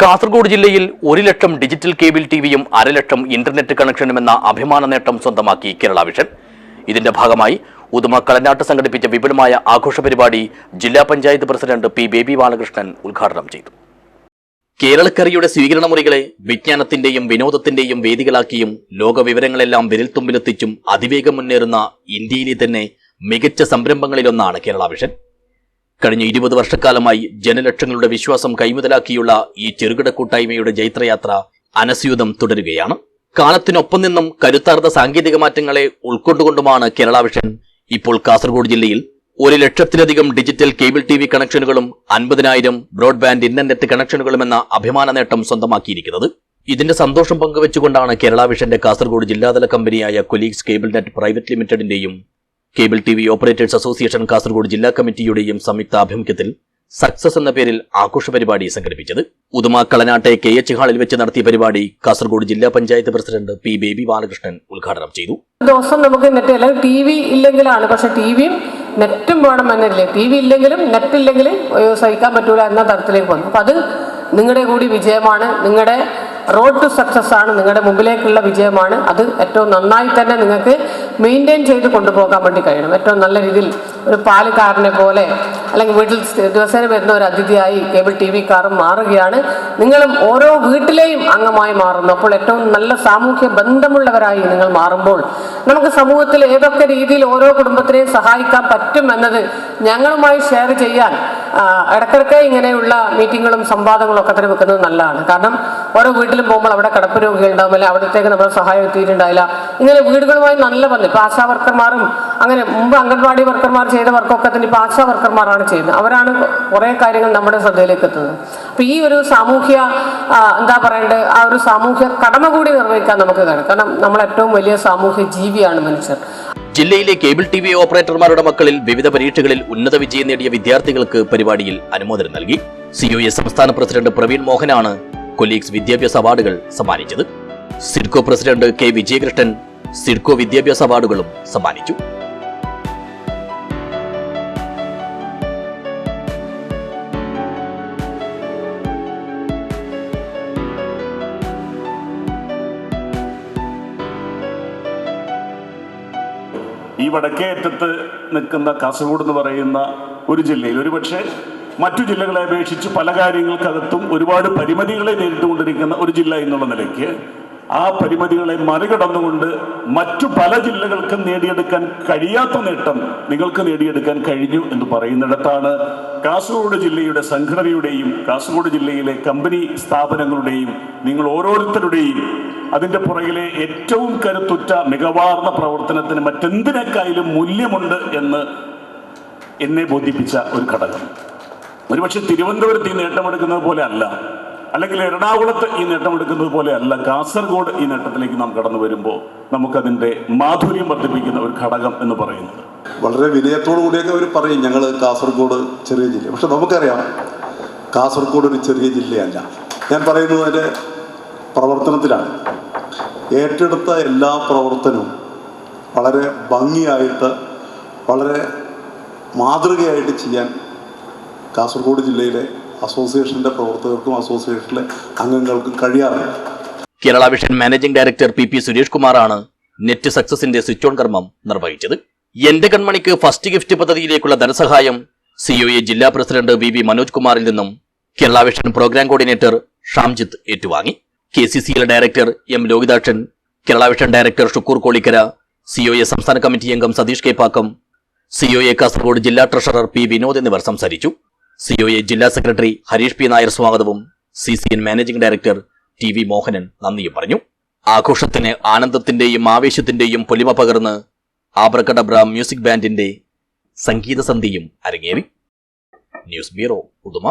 കാസർഗോഡ് ജില്ലയിൽ ഒരു lakh digital cable ടിവിയും അരലക്ഷം ഇന്റർനെറ്റ് കണക്ഷനുമെന്ന അഭിമാന നേട്ടം സ്വന്തമാക്കി കേരള വിഷൻ. ഇതിന്റെ ഭാഗമായി ഉദുമ കളനാട്ട് സംഘടിപ്പിച്ച വിപുലമായ ആഘോഷ പരിപാടി ജില്ലാ panchayat president P baby Balakrishnan ഉദ്ഘാടനം ചെയ്തു. കേരളക്കറിയുടെ സ്വീകരണ മുറികളെ വിജ്ഞാനത്തിന്റെയും വിനോദത്തിന്റെയും വേദികളാക്കിയും ലോകവിവരങ്ങളെല്ലാം വിരൽത്തുമ്പിലെത്തിച്ചും അതിവേഗം മുന്നേറുന്ന ഇന്ത്യയിലെ തന്നെ മികച്ച സംരംഭങ്ങളിലൊന്നാണ് കേരള വിഷൻ. കഴിഞ്ഞ ഇരുപത് വർഷക്കാലമായി ജനലക്ഷങ്ങളുടെ വിശ്വാസം കൈമുതലാക്കിയുള്ള ഈ ചെറുകിട കൂട്ടായ്മയുടെ ജൈത്രയാത്ര അനസ്യൂതം തുടരുകയാണ്. കാലത്തിനൊപ്പം നിന്നും കരുത്താർന്ന സാങ്കേതിക മാറ്റങ്ങളെ ഉൾക്കൊണ്ടുകൊണ്ടുമാണ് കേരള വിഷൻ ഇപ്പോൾ കാസർഗോഡ് ജില്ലയിൽ ഒരു ലക്ഷത്തിലധികം ഡിജിറ്റൽ കേബിൾ ടി വി കണക്ഷനുകളും അൻപതിനായിരം ബ്രോഡ്ബാൻഡ് ഇന്റർനെറ്റ് കണക്ഷനുകളും എന്ന അഭിമാന നേട്ടം സ്വന്തമാക്കിയിരിക്കുന്നത്. ഇതിന്റെ സന്തോഷം പങ്കുവെച്ചുകൊണ്ടാണ് കേരള വിഷന്റെ കാസർഗോഡ് ജില്ലാതല കമ്പനിയായ colleagues cable net private ലിമിറ്റഡിന്റെയും cable T V operators association Kasaragod ജില്ലാ കമ്മിറ്റിയുടെയും സംയുക്ത ആഭിമുഖ്യത്തിൽ സക്സസ് എന്ന പേരിൽ ആഘോഷ പരിപാടി സംഘടിപ്പിച്ചത്. ഉദുമ കളനാട്ടെ കെ എച്ച് ഹാളിൽ വെച്ച് നടത്തിയ പരിപാടി കാസർഗോഡ് ജില്ലാ panchayat president P baby Balakrishnan ഉദ്ഘാടനം ചെയ്തു. ദിവസം നമുക്ക് നെറ്റ് അല്ലെങ്കിൽ ടി വി ഇല്ലെങ്കിലാണ്. പക്ഷെ ടി വിയും നെറ്റും വേണം എന്നല്ലേ? ടി വി ഇല്ലെങ്കിലും നെറ്റ് ഇല്ലെങ്കിലും സഹിക്കാൻ പറ്റൂല എന്ന തരത്തിലേക്ക് വന്നു. അപ്പം അത് നിങ്ങളുടെ കൂടി വിജയമാണ്. നിങ്ങളുടെ റോഡ് ടു സക്സസ് ആണ് നിങ്ങളുടെ മുമ്പിലേക്കുള്ള വിജയമാണ്. അത് ഏറ്റവും നന്നായി തന്നെ നിങ്ങൾക്ക് മെയിന്റെയിൻ ചെയ്ത് കൊണ്ടുപോകാൻ വേണ്ടി കഴിയണം. ഏറ്റവും നല്ല രീതിയിൽ ഒരു പാലുകാരനെ പോലെ അല്ലെങ്കിൽ വീട്ടിൽ ദിവസേന വരുന്ന ഒരു അതിഥിയായി കേബിൾ ടി കാറും മാറുകയാണ്. നിങ്ങളും ഓരോ വീട്ടിലെയും അംഗമായി മാറുന്നു. അപ്പോൾ ഏറ്റവും നല്ല സാമൂഹ്യ ബന്ധമുള്ളവരായി നിങ്ങൾ മാറുമ്പോൾ നമുക്ക് സമൂഹത്തിൽ ഏതൊക്കെ രീതിയിൽ ഓരോ കുടുംബത്തിനെയും സഹായിക്കാൻ പറ്റും എന്നത് ഞങ്ങളുമായി ഷെയർ ചെയ്യാൻ ഇടക്കിടക്ക് ഇങ്ങനെയുള്ള മീറ്റിങ്ങുകളും സംവാദങ്ങളും ഒക്കെ തന്നെ വെക്കുന്നത് നല്ലതാണ്. കാരണം ഓരോ വീട്ടിലും പോകുമ്പോൾ അവിടെ കടപ്പ് രോഗികൾ ഉണ്ടാവില്ല അവിടത്തേക്ക് നമ്മുടെ സഹായം എത്തിയിട്ടുണ്ടായില്ല ഇങ്ങനെ വീടുകളുമായി നല്ല ബന്ധം. ഇപ്പൊ ആശാ വർക്കർമാരും അങ്ങനെ മുമ്പ് അംഗൻവാടി വർക്കർമാർ ചെയ്ത വർക്കൊക്കെ തന്നെ ഇപ്പൊ ആശാ വർക്കർമാരാണ് ചെയ്യുന്നത്. അവരാണ് കുറേ കാര്യങ്ങൾ നമ്മുടെ ശ്രദ്ധയിലേക്ക് എത്തുന്നത്. അപ്പൊ ഈ ഒരു സാമൂഹ്യ എന്താ പറയേണ്ടത് ആ ഒരു സാമൂഹ്യ കടമ കൂടി നിർവഹിക്കാൻ നമുക്ക് കാണാം കാരണം നമ്മൾ ഏറ്റവും വലിയ സാമൂഹ്യ ജീവിയാണ് മനുഷ്യർ. ജില്ലയിലെ കേബിൾ ടി വി ഓപ്പറേറ്റർമാരുടെ മക്കളിൽ വിവിധ പരീക്ഷകളിൽ ഉന്നത വിജയം നേടിയ വിദ്യാർത്ഥികൾക്ക് പരിപാടിയിൽ അനുമോദനം നൽകി. സി യു എസ് സംസ്ഥാന പ്രസിഡന്റ് പ്രവീൺ മോഹനാണ് കൊലീഗ്സ് വിദ്യാഭ്യാസ അവാർഡുകൾ സമ്മാനിച്ചത്. സിഡ്കോ പ്രസിഡന്റ് കെ വിജയകൃഷ്ണൻ സിഡ്കോ വിദ്യാഭ്യാസ അവാർഡുകളും സമ്മാനിച്ചു. ഈ വടക്കേ അറ്റത്ത് നിൽക്കുന്ന കാസർഗോഡ് എന്ന് പറയുന്ന ഒരു ജില്ലയിൽ ഒരുപക്ഷെ മറ്റു ജില്ലകളെ അപേക്ഷിച്ച് പല കാര്യങ്ങൾക്കകത്തും ഒരുപാട് പരിമിതികളെ നേരിട്ടുകൊണ്ടിരിക്കുന്ന ഒരു ജില്ല എന്നുള്ള നിലയ്ക്ക് ആ പരിമിതികളെ മറികടന്നുകൊണ്ട് മറ്റു പല ജില്ലകൾക്കും നേടിയെടുക്കാൻ കഴിയാത്ത നേട്ടം നിങ്ങൾക്ക് നേടിയെടുക്കാൻ കഴിഞ്ഞു എന്ന് പറയുന്നിടത്താണ് കാസർഗോഡ് ജില്ലയുടെ സംഘടനയുടെയും കാസർഗോഡ് ജില്ലയിലെ കമ്പനി സ്ഥാപനങ്ങളുടെയും നിങ്ങൾ ഓരോരുത്തരുടെയും അതിന്റെ പുറകിലെ ഏറ്റവും കരുത്തുറ്റ മികവാർന്ന പ്രവർത്തനത്തിന് മറ്റെന്തിനേക്കായാലും മൂല്യമുണ്ട് എന്ന് എന്നെ ബോധിപ്പിച്ച ഒരു ഘടകം. ഒരുപക്ഷെ തിരുവനന്തപുരത്ത് ഈ നേട്ടമെടുക്കുന്നത് പോലെ അല്ല. അല്ലെങ്കിൽ എറണാകുളത്ത് ഈ നേട്ടമെടുക്കുന്നത് പോലെ അല്ല കാസർഗോഡ് ഈ നേട്ടത്തിലേക്ക് നാം കടന്നു വരുമ്പോൾ നമുക്കതിന്റെ മാധുര്യം വർദ്ധിപ്പിക്കുന്ന ഒരു ഘടകം എന്ന് പറയുന്നത്. വളരെ വിനയത്തോടു കൂടിയൊക്കെ അവർ പറയും ഞങ്ങൾ കാസർഗോഡ് ചെറിയ ജില്ല. പക്ഷെ നമുക്കറിയാം കാസർഗോഡ് ഒരു ചെറിയ ജില്ലയല്ല. ഞാൻ പറയുന്നത് അതിന്റെ പ്രവർത്തനത്തിലാണ്. ഏറ്റെടുത്ത എല്ലാ പ്രവർത്തനവും വളരെ ഭംഗിയായിട്ട് വളരെ മാതൃകയായിട്ട് ചെയ്യാൻ കാസർഗോഡ് ജില്ലയിലെ അസോസിയേഷന്റെ പ്രവർത്തകർക്കും അസോസിയേഷനിലെ അംഗങ്ങൾക്കും കഴിയാറില്ല. Kerala Vision managing director P P Suresh കുമാറാണ് നെറ്റ് സക്സസിന്റെ സ്വിച്ച് ഓൺ കർമ്മം നിർവഹിച്ചത്. എന്റെ കൺമണിക്ക് ഫസ്റ്റ് ഗിഫ്റ്റ് പദ്ധതിയിലേക്കുള്ള ധനസഹായം സിഒഎ ജില്ലാ പ്രസിഡന്റ് വി വി മനോജ് കുമാറിൽ നിന്നും Kerala Vision programme coordinator Shamjith ഏറ്റുവാങ്ങി. K C C L director M Lokithakshan Kerala Vision director Shukkur Kolikkara COA സംസ്ഥാന കമ്മിറ്റി അംഗം സതീഷ് കെ പാക്കം സിഒഎ കാസർഗോഡ് ജില്ലാ ട്രഷറർ പി വിനോദ് എന്നിവർ സംസാരിച്ചു. സിഒഎ ജില്ലാ സെക്രട്ടറി ഹരീഷ് പി നായർ സ്വാഗതവും C C N managing director T V Mohanan നന്ദിയും പറഞ്ഞു. ആഘോഷത്തിന് ആനന്ദത്തിന്റെയും ആവേശത്തിന്റെയും പൊലിമ പകർന്ന് ആബ്രക്കഡബ്ര മ്യൂസിക് ബാൻഡിന്റെ സംഗീത സന്ധിയും അരങ്ങേറി. News bureau Uduma.